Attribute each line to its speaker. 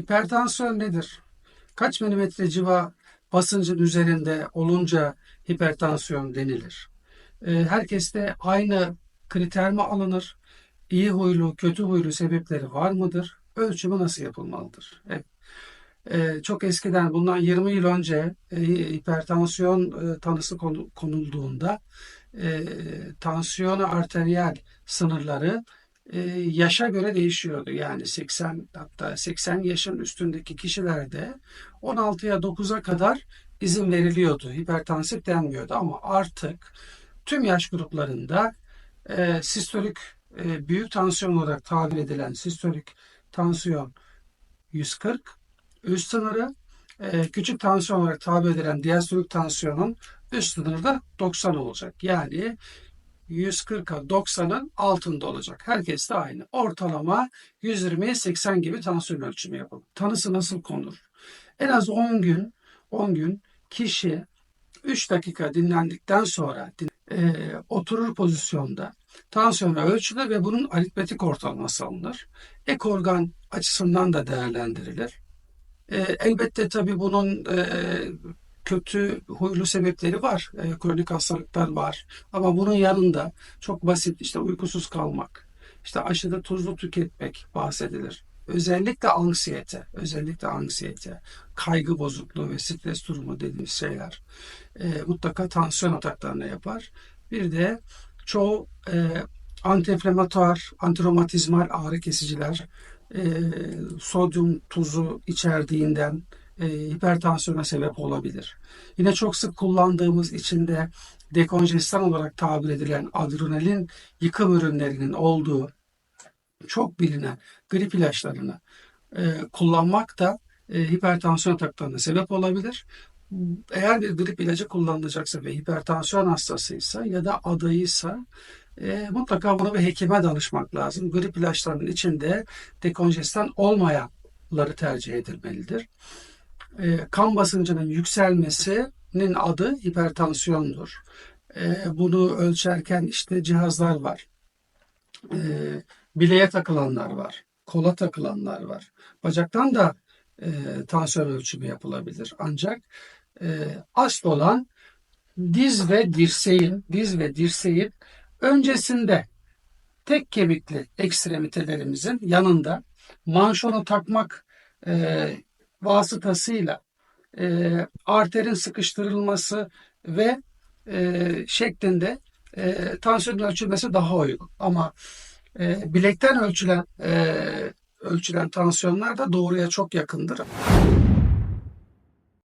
Speaker 1: Hipertansiyon nedir? Kaç milimetre civa basıncın üzerinde olunca hipertansiyon denilir? Ee, herkeste aynı kriter mi alınır? İyi huylu, kötü huylu sebepleri var mıdır? Ölçümü nasıl yapılmalıdır? Evet. Ee, çok eskiden bundan 20 yıl önce e, hipertansiyon e, tanısı konu- konulduğunda e, tansiyonu arteriyel sınırları e, yaşa göre değişiyordu. Yani 80 hatta 80 yaşın üstündeki kişilerde 16'ya 9'a kadar izin veriliyordu. Hipertansif denmiyordu ama artık tüm yaş gruplarında e, sistolik e, büyük tansiyon olarak tabir edilen sistolik tansiyon 140 üst sınırı e, küçük tansiyon olarak tabir edilen diastolik tansiyonun üst sınırı da 90 olacak. Yani 140'a 90'ın altında olacak. Herkes de aynı. Ortalama 120'ye 80 gibi tansiyon ölçümü yapılır. Tanısı nasıl konur? En az 10 gün 10 gün kişi 3 dakika dinlendikten sonra e, oturur pozisyonda tansiyonu ölçülür ve bunun aritmetik ortalaması alınır. Ek organ açısından da değerlendirilir. E, elbette tabii bunun e, kötü huylu sebepleri var. E, kronik hastalıklar var. Ama bunun yanında çok basit işte uykusuz kalmak, işte aşırı tuzlu tüketmek bahsedilir. Özellikle anksiyete, özellikle anksiyete, kaygı bozukluğu ve stres durumu dediğimiz şeyler e, mutlaka tansiyon ataklarına yapar. Bir de çoğu e, antiinflamatuar, antiromatizmal ağrı kesiciler e, sodyum tuzu içerdiğinden e, hipertansiyona sebep olabilir. Yine çok sık kullandığımız içinde dekonjestan olarak tabir edilen adrenalin yıkım ürünlerinin olduğu çok bilinen grip ilaçlarını e, kullanmak da e, hipertansiyon ataklarına sebep olabilir. Eğer bir grip ilacı kullanılacaksa ve hipertansiyon hastasıysa ya da adayıysa e, mutlaka bunu bir hekime danışmak lazım. Grip ilaçlarının içinde dekonjestan olmayanları tercih edilmelidir. E, kan basıncının yükselmesinin adı hipertansiyondur. E, bunu ölçerken işte cihazlar var. E, bileğe takılanlar var. Kola takılanlar var. Bacaktan da e, tansiyon ölçümü yapılabilir. Ancak e, asıl olan diz ve dirseğin, diz ve dirseğin öncesinde tek kemikli ekstremitelerimizin yanında manşonu takmak e, vasıtasıyla e, arterin sıkıştırılması ve e, şeklinde e, tansiyon ölçülmesi daha uygun. Ama e, bilekten ölçülen e, ölçülen tansiyonlar da doğruya çok yakındır.